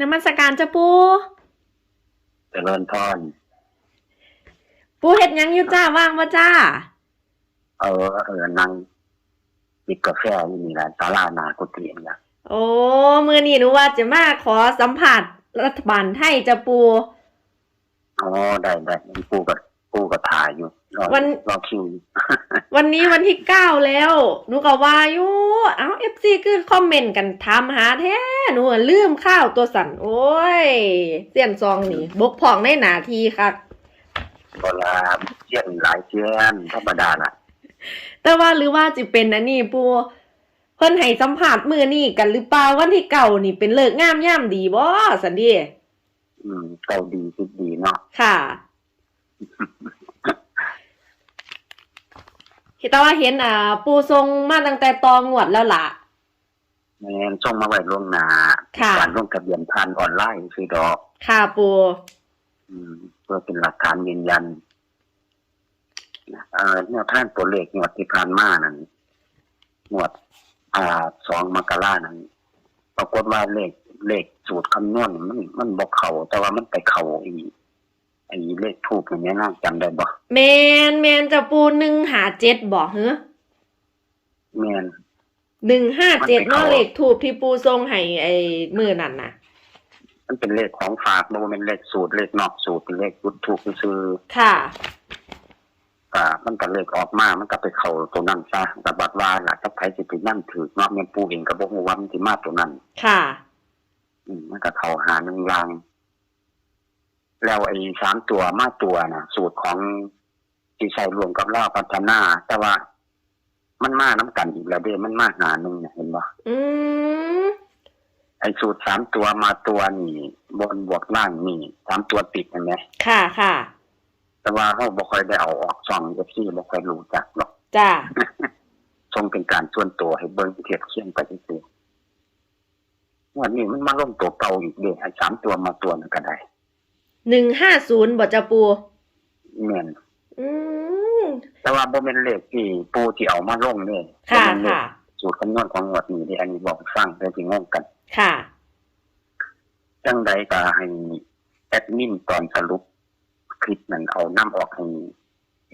นมัสการจ้าปูเจริญพรปูเฮ็ดหยังอยู่จ้าว่างบ่จ้า เออเออนั่งจิบกาแฟอยู่นี่แหละศาลาหนากุฏินี่ละโอ้มือนี้หนูว่าจะมาขอสัมผัสรัฐบาลไทยจ้าปู อ๋อได้ได้กูกับกูกับถ่ายอยู่รอ วันรอคิวอยู่วันนี้วันที่เก้าแล้วหนูก็ว่าอยู่เอ้า FC คือคอมเมนต์กันถามหาแท้หนูอะลืมข้าวตัวสั่นโอ้ยเสียนซองนี่บกพร่องในหนาทีค่ะเวลาเชียนหลายเชียนธรรมดาล่ะ แต่ว่าหรือว่าจะเป็นอันนี้ปูเพิ่นให้สัมผัสมือนี่กันหรือเปล่าวันที่เก่านี่เป็นเลิกงามย่ำดีบ่สันดีอืมเก่าดีคิดดีเนาะค่ะ คิดแต่ว่าเห็นอ่า ปูทรงมาตั้งแต่ตองวดแล้วล่ะแมนส่งมาไว้ล่วงหน้าค่ะ การลงทะเบียนผ่านออนไลน์คือดอก ค่ะปู อืมเพื่อเป็นหลักฐานยืนยันเอ่อแนวทางตัวเลขงวดที่ผ่านมานั้นงวด อ่าสองมกรานั้นปรากฏว่าเลขเลขสูตรคำนวณมันมันบอกเขา แต่ว่ามันไปเขาไอ้ไอ้เลขทูบอย่างนี้ยน่าจำได้บ่แมนแมนจะปูหนึ่งหาเจ็ดบอกเหรอแม่น หนึ่งห้าเจ็ดมันไปเนาะเข้าเลขถูกที่ปูทรงให้ไอ้มือนั่นน่ะ มันเป็นเลขของฝากมันบ่เป็นเลขสูตรเลขนอกสูตรเป็นเลขยุดทูบซื้อค่ะ ๆอ่ามันก็เลขออกมามันก็ไปเข้าตัวนั้นซะแต่บัดว่าล่ะถ้าใครสิไปนั่นถือเนาะแม่นปู่เองก็บ่ฮู้ว่ามันสิมาตัวนั้น ค่ะ อืมมันก็เข้าหาหนึ่งอย่าง แล้วไอ้สามตัวมาตัวน่ะสูตรของที่ใช้รวมกับล่าพัฒนาแต่ว่ามันมาน้ำกันอีกแล้วเด้มันมาหาหนึ่งเนี่ยเห็นบ่อืมไอ้สูตรสามตัวมาตัวนี่ บนบวกล่างนี่สามตัวติดเห็นไหมค่ะค่ะแต่ว่าเขาบ่ค่อยได้เอาออกช่องเอฟซีบ่ค่อยรู้จักหรอกจ้าทรงเป็นการส่วนตัวให้เบิ่งเทียบเคียงไปซื่อๆวันนี้มันมาล่มตัวเก่าอีกเด้ไอ้สามตัวมาตัวนึงก็ได้ หนึ่งห้าศูนย์บอกจะปู แม่นอืม แต่ว่าบ่แม่นเลขที่ปู่ที่เอามาลงนี่ค่ะบ่แม่นเลขค่ะ สูตรคำนวณของงวดนี้ที่อันนี้บอกให้ฟังเพื่อสิงงกัน ค่ะ จังใดก็ให้แอดมินตอนสรุปคลิปนั้นเอานํออกให้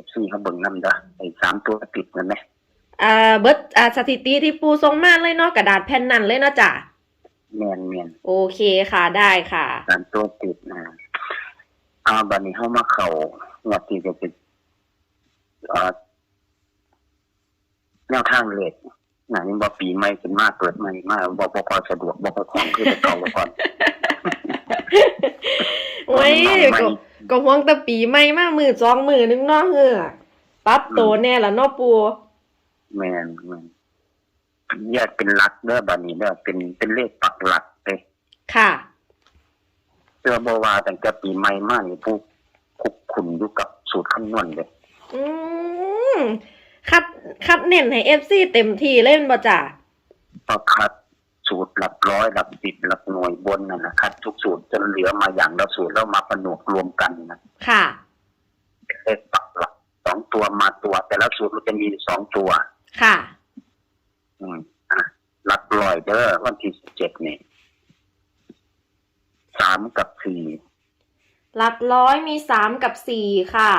FC เขาเบิ่งนํเด้อไอ้สามตัวติดนั่นแหละอ่าเบิร์ดอ่าสถิติที่ปูทรงมาเลยเนาะกระดาษแผ่นนั่นเลยเนาะจ้ะ แม่นแม่นโอเคค่ะได้ค่ะ สามตัวติดนะเอาบัดนี้เฮามาเข้างวดที่จะเป็นเอ่อแนวทางเลขนะนี่บ่ปีใหม่ขึ้นมาเปิดใหม่มาบ่บ่ค่อยสะดวกบ่ค่อยคล่องคือแต่เก่าแล้วก่อนโอ้ยไม่ก็ก็ห่วงแต่ปีใหม่มากมือสองมือนึงเนาะเฮ้อปรับโตวแน่ละเนาะปูแม่นแม่นแยกเป็นหลักเด้อบัดนี้เด้อเป็นเป็นเลขปักหลักเด้ค่ะ เชื่อบ่ว่าตั้งแต่ปีใหม่มานี่ผู้คุกคุนอยู่กับสูตรคำนวณเด้อืมคัดคัดเน้นให้เอฟซีเต็มที่เล่นบ่จ้ะพอคัดสูตรหลักร้อยหลักสิบหลักหน่วยบนนั่นนะคัดทุกสูตรจนเหลือมาอย่างละสูตรแล้วมาประนวกรวมกันนะค่ะเป็นเลขปักหลักสองตัวมาตัว แต่ละสูตรมันจะมีสองตัว ค่ะ อืมอะหลักร้อยเด้อวันที่สิบเจ็ดนี่ สามกับสี่หลักร้อยมีสามกับสี่ค่ะ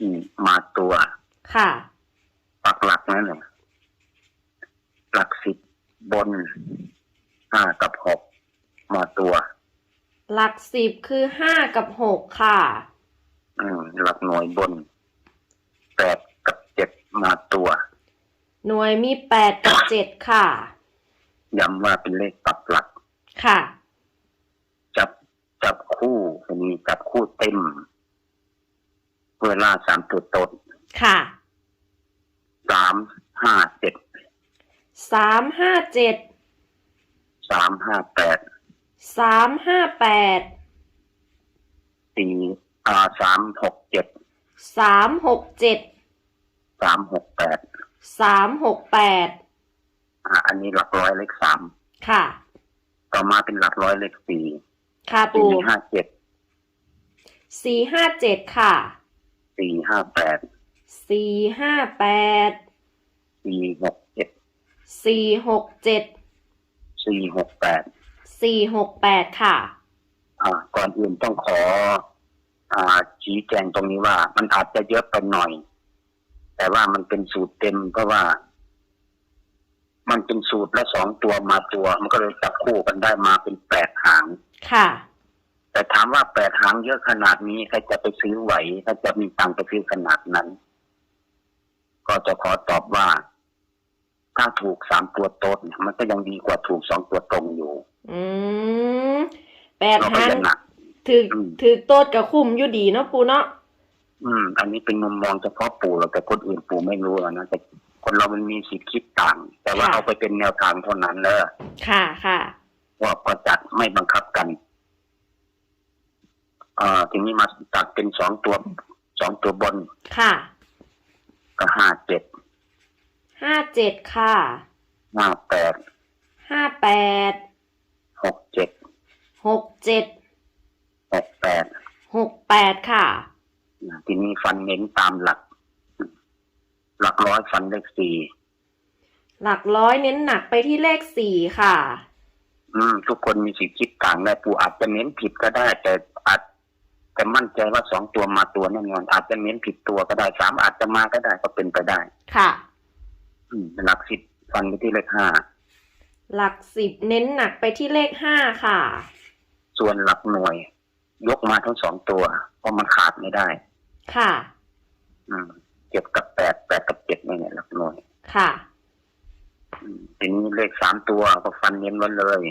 อืมมาตัวค่ะ ปักหลักนั่นแหละหลักสิบบนห้ากับหกมาตัว หลักสิบคือห้ากับหกค่ะ อืมหลักหน่วยบนแปดกับเจ็ดมาตัว หน่วยมีแปดกับเจ็ดค่ะ ย้ำว่าเป็นเลขปักหลักค่ะจับ จับคู่มีจับคู่เต็ม เวลาสามตัวตนค่ะ สามห้าเจ็ด สามห้าเจ็ด สามห้าแปด สามห้าแปด สี่อ่าสามหกเจ็ด สามหกเจ็ด สามหกแปด สามหกแปด อ่า อันนี้หลักร้อยเลขสาม ค่ะ ต่อมาเป็นหลักร้อยเลขสี่ ค่ะปูสี่ห้าเจ็ดสี่ห้าเจ็ดค่ะสี่ห้าแปดสี่ห้าแปดสี่หกเจ็ดสี่หกเจ็ดสี่หกแปดสี่หกแปดค่ะ อ่า ก่อนอื่นต้องขอ อ่า ชี้แจงตรงนี้ว่า มันอาจจะเยอะไปหน่อย แต่ว่ามันเป็นสูตรเต็มเพราะว่ามัน เป็นสูตรละสองตัวมาตัว มันก็เลยจับคู่กันได้มาเป็นแปดหาง ค่ะ แต่ถามว่าแปดหางเยอะขนาดนี้ใครจะไปซื้อไหวถ้าจะมีตังค์ไปซื้อขนาดนั้น ก็จะขอตอบว่า ถ้าถูกสามตัวโต๊ดเนี่ยมันก็ยังดีกว่าถูกสองตัวตรงอยู่ อืมแปดเราก็หางจะหนักถืออืมถือโต๊ดกับคุ้มอยู่ดีเนาะปูเนาะอืม อันนี้เป็นมุมมองเฉพาะปู่เราแต่คนอื่นปู่ไม่รู้หรอกนะแต่ คนเรามันมีสิทธิ์คิดต่าง แต่ว่าเอาไปเป็นแนวทางเท่านั้นเลยค่ะค่ะ ว่าก็จัดไม่บังคับกันเอ่อทีนี้มาตัดเป็นสองตัวสองตัวบนค่ะก็ห้าเจ็ดห้าเจ็ดค่ะห้าแปดห้าแปดหกเจ็ดหกเจ็ดหกแปดหกแปดค่ะ ทีนี้ฟันเน้นตามหลัก หลักร้อยฟันเลขสี่หลักร้อยเน้นหนักไปที่เลขสี่ค่ะ อืม ทุกคนมีสิทธิ์คิดต่างได้ปู่อาจจะเน้นผิดก็ได้ แต่อาจแต่มั่นใจว่าสองตัวมาตัวแน่นอนอาจจะเน้นผิดตัวก็ได้สามอาจจะมาก็ได้ก็เป็นไปได้ ค่ะ อืมหลักสิบฟันไปที่เลขห้าหลักสิบเน้นหนักไปที่เลขห้าค่ะ ส่วนหลักหน่วย ยกมาทั้งสองตัวเพราะมันขาดไม่ได้ ค่ะ อืม เจ็ดกับแปดแปดกับเจ็ดเนี่ยหลักหน่วยค่ะอืมทีนี้เลขสามตัวก็ฟันเน้นไว้เลย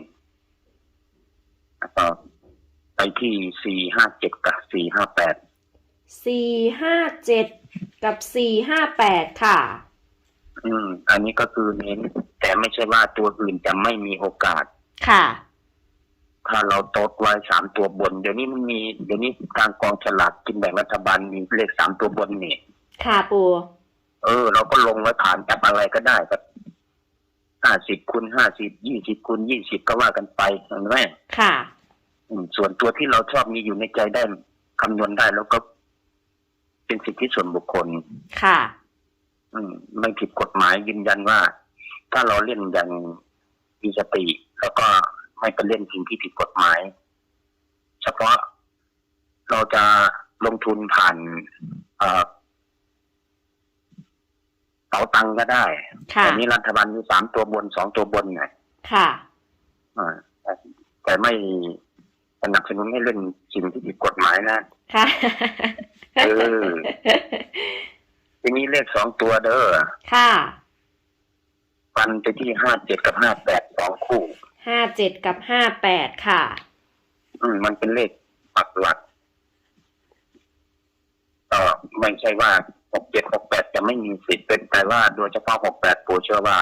แล้วก็ไปที่สี่ห้าเจ็ดกับสี่ห้าแปดสี่ห้าเจ็ดกับสี่ห้าแปดค่ะ อืม อันนี้ก็คือเน้น แต่ไม่ใช่ว่าตัวอื่นจะไม่มีโอกาส ค่ะ ถ้าเราโต๊ดไว้สามตัวบน เดี๋ยวนี้มันมี เดี๋ยวนี้ทางกองฉลากกินแบ่งรัฐบาลมีเลขสามตัวบนนี่ ค่ะปูเออ เราก็ลงไว้ผ่านจับอะไรก็ได้ก็ห้าสิบคูณห้าสิบยี่สิบคูณยี่สิบก็ว่ากันไปเห็นไหมค่ะ อืม ส่วนตัวที่เราชอบมีอยู่ในใจได้คำนวณได้แล้วก็เป็นสิทธิส่วนบุคคล ค่ะ อืม ไม่ผิดกฎหมายยืนยันว่า ถ้าเราเล่นอย่างมีสติแล้วก็ไม่ไปเล่นสิ่งที่ผิดกฎหมาย เฉพาะเราจะลงทุนผ่านเอ่อ เป๋าตังก็ได้ค่ะ แต่นี้รัฐบาลมีสามตัวบนสองตัวบนไงค่ะ อ่าแต่แต่ไม่สนับสนุนให้เล่นสิ่งที่ผิดกฎหมายนะ ค่ะ เออ ทีนี้เลขสองตัวเด้อค่ะ ฟันไปที่ห้าเจ็ดกับห้าแปดสองคู่ ห้าเจ็ดกับห้าแปดค่ะ อืมมันเป็นเลขปักหลักก็ไม่ใช่ว่า หกเจ็ดหกแปดจะไม่มีสิทธิ์เป็นแต่ว่าโดยเฉพาะหกแปดปูเชื่อว่า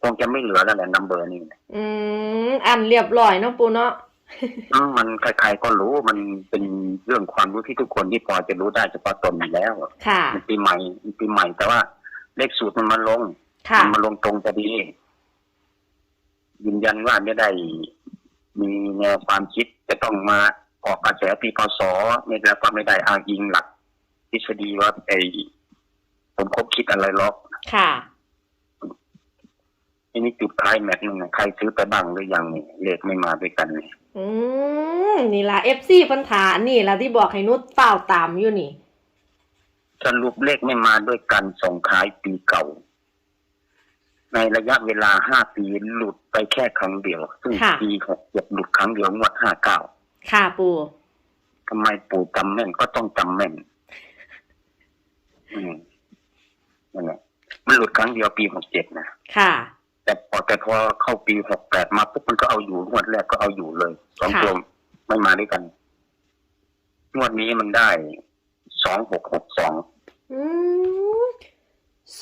คงจะไม่เหลือแล้วแหละนัมเบอร์นี่อืมอันเรียบร้อยเนาะปูเนาะอืมมันใครๆก็รู้มันเป็นเรื่องความรู้ที่ทุกคนที่พอจะรู้ได้เฉพาะตนอยู่แล้วค่ะมันปีใหม่มันปีใหม่แต่ว่าเลขสูตรมันมาลงค่ะมันมาลงตรงจะดียืนยันว่าไม่ได้ มีแนวความคิดจะต้องมาออกกระแสปีพศไม่แล้วก็ไม่ได้อ้างอิงหลัก ทฤษฎีว่าไอ้ผมคบคิดอะไรหรอกค่ะทีนี้จุดท้ายแมทนึงนะใครซื้อไปบ้างหรือยังเนี่ยเลขไม่มาด้วยกันเนี่ยอืมนี่ล่ะเอฟซีพันธานี่ล่ะที่บอกให้นุชเฝ้าตามอยู่นี่สรุปเลขไม่มาด้วยกันส่งขายปีเก่า ในระยะเวลาห้าปีหลุดไปแค่ครั้งเดียว ซึ่งค่ะปีหกเจ็ดหลุดครั้งเดียวงวดห้าเก้าค่ะปูทำไมปู่จำแม่นก็ต้องจำแม่น อืมนั่นแหละมันหลุดครั้งเดียวปีหกเจ็ดนะค่ะ แต่พอแต่พอเข้าปีหกแปดมาปุ๊บมันก็เอาอยู่งวดแรกก็เอาอยู่เลยสองค่ะตัวไม่มาด้วยกันงวดนี้มันได้สองหกหกสองอืม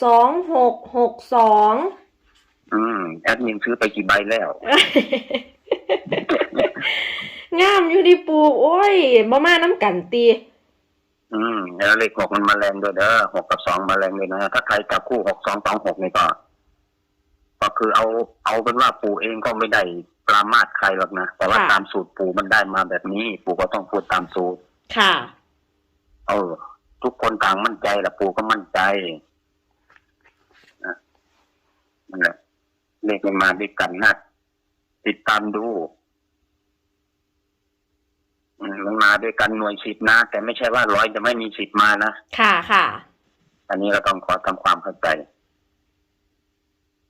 สองหกหกสองอืมแอดมินซื้อไปกี่ใบแล้ว งามอยู่ดิปูโอ้ยบ่มาน้ำกันตี อืมแล้วเลขหกมันมาแรงด้วยเด้อหกกับสองมาแรงเลยนะถ้าใครจับคู่หกสองสองหกนี่ก็ ก็คือเอาเอาเป็นว่าปู่เองก็ไม่ได้ปรามาสใครหรอกนะแต่ว่าตามสูตรปู่มันได้มาแบบนี้ ปู่ก็ต้องพูดตามสูตร ค่ะ เออ ทุกคนต่างมั่นใจแหละปู่ก็มั่นใจนะนั่นแหละเลขมันมาด้วยกันนะติดตามดูอื มมันมาด้วยกันหน่วยสิบนะ แต่ไม่ใช่ว่าร้อยจะไม่มีสิบมานะค่ะค่ะ อันนี้เราต้องขอทำความเข้าใจ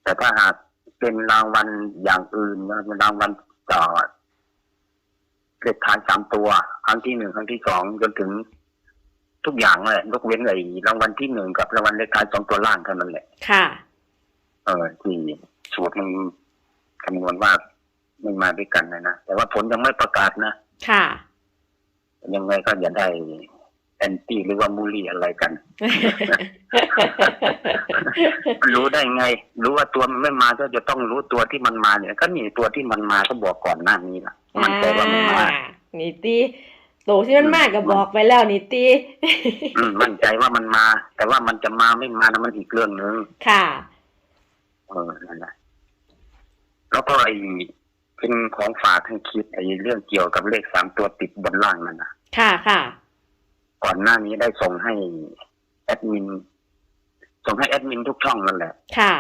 แต่ถ้าหากเป็นรางวัลอย่างอื่นนะเป็นรางวัลต่อเลขท้ายสามตัว ครั้งที่หนึ่งครั้งที่สองจนถึงทุกอย่างเลยยกเว้นไอ้รางวัลที่หนึ่งกับรางวัลเลขท้ายสองตัวล่างเท่านั้นแหละ ค่ะ เออที่สูตรมันคำนวณว่าไม่มาด้วยกันนะนะแต่ว่าผลยังไม่ประกาศนะ ค่ะ ยังไงก็อย่าได้แอนตี้หรือว่ามูลี่อะไรกัน รู้ได้ไง รู้ว่าตัวมันไม่มาก็จะต้องรู้ตัวที่มันมาเนี่ย ก็นี่ตัวที่มันมาก็บอกก่อนหน้านี้ล่ะ มันใจว่ามันมาอ่นี่ตีโตที่มันมากก็บอกไปแล้วนี่ตีอืมมั่นใจว่ามันมา แต่ว่ามันจะมาไม่มานะมันอีกเรื่องหนึ่งค่ะ เออนั่นแหละแล้วก็ไอ้ เป็นของฝากให้คิดไอ้เรื่องเกี่ยวกับเลขสามตัวติดบนล่างนั่นนะค่ะค่ะ ก่อนหน้านี้ได้ส่งให้แอดมิน ส่งให้แอดมินทุกช่องนั่นแหละ ค่ะ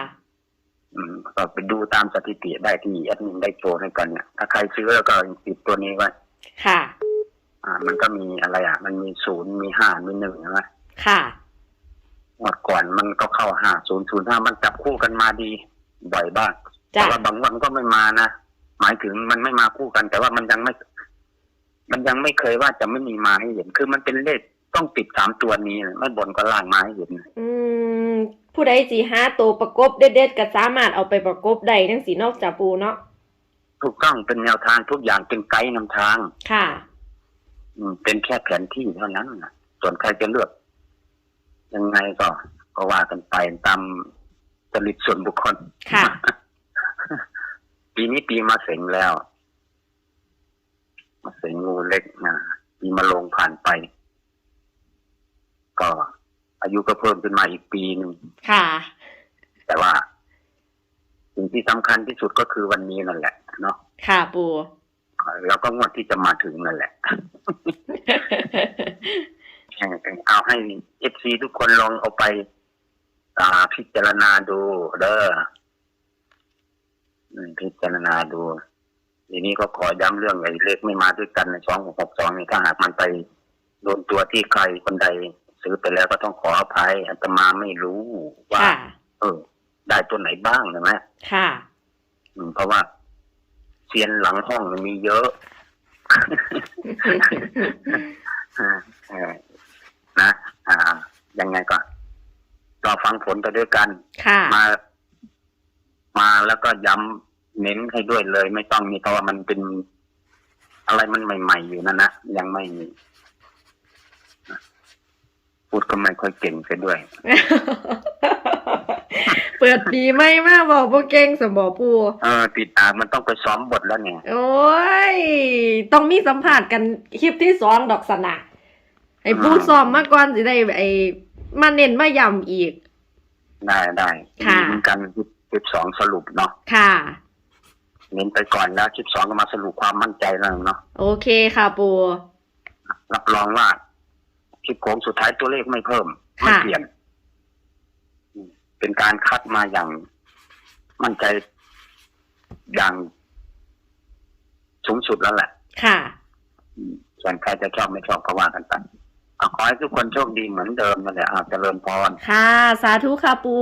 อืมก็ไปดูตามสถิติได้ที่แอดมินได้โชว์ให้กันเนี่ยถ้าใครซื้อแล้วก็ติดตัวนี้ไว้ ค่ะ อ่า มันก็มีอะไรอะ มันมีศูนย์มีห้ามีหนึ่งใช่ไหมค่ะงวดก่อนมันก็เข้าห้าศูนย์ศูนย์ห้ามันจับคู่กันมาดี บ่อยบ้างจ้ะแต่ว่าบางวันก็ไม่มานะ หมายถึงมันไม่มาคู่กัน แต่ว่ามันยังไม่ มันยังไม่เคยว่าจะไม่มีมาให้เห็น คือมันเป็นเลขต้องติดสามตัวนี้ไม่บนก็ล่างมาให้เห็นอืมผู้ใดสีห้าตัวประกบเด็ดๆก็สามารถเอาไปประกบได้ทั้งสีนอกจากปูเนาะถูกต้องเป็นแนวทางทุกอย่างเป็นไกด์นำทาง ค่ะ อืม เป็นแค่แผนที่เท่านั้นนะส่วนใครจะเลือก ยังไงก็ก็ว่ากันไปตามจริตส่วนบุคคลค่ะ ปีนี้ปีมาเสงแล้ว มาเสงงูเล็กนะปีมาลงผ่านไป ก็ อายุก็เพิ่มขึ้นมาอีกปีหนึ่งค่ะ แต่ว่าสิ่งที่สำคัญที่สุดก็คือวันนี้นั่นแหละเนาะค่ะปูแล้วก็งวดที่จะมาถึงนั่นแหละเอาให้เอฟซีทุกคนลองเอาไปอ่าพิจารณาดูเด้ออืม พิจารณาดูทีนี้ก็ขอย้ำเรื่องไอ้เลขไม่มาด้วยกันในสองหกหกสองนี่ถ้าหากมันไปโดนตัวที่ใครคนใดซื้อไปแล้วก็ต้องขออภัยอาตมาไม่รู้ว่าค่ะเออ ได้ตัวไหนบ้างใช่ไหมค่ะอืมเพราะว่าเซียนหลังห้องมันมีเยอะอ่าเออนะอ่ายังไงก็รอฟังผลไปด้วยกันค่ะมา มาแล้วก็ย้ำ เน้นให้ด้วยเลย ไม่ต้องมีเพราะว่ามันเป็นอะไรมันใหม่ ๆ อยู่นั่นนะยังไม่มีนะพูดก็ไม่ค่อยเก่งไปด้วย เปิดดีไหมมาบอกพวกเก่งสมบอปูเออติดอ่านมันต้องไปซ้อมบทแล้วเนี่ย โอ้ย ต้องมีสัมผัสกันคลิปที่สองดอกสนะไอ้ปูซ้อมมาก่อนสิได้ไอ้มาเน้นมาย้ำอีก ได้ได้ค่ะมีเหมือนกันสิบสองสรุปเนาะค่ะ เน้นไปก่อนแล้วสิบสองก็มาสรุปความมั่นใจแล้วเนาะโอเคค่ะปูรับรองว่าคลิปโค้งสุดท้ายตัวเลขไม่เพิ่มไม่ค่ะเปลี่ยนอืมเป็นการคัดมาอย่างมั่นใจอย่างสูงสุดแล้วแหละ ค่ะอืมส่วนใครจะชอบไม่ชอบก็ว่ากันไปเอาขอให้ทุกคนโชคดีเหมือนเดิมนั่นแหละอาจจะเริญพร ค่ะ สาธุค่ะปู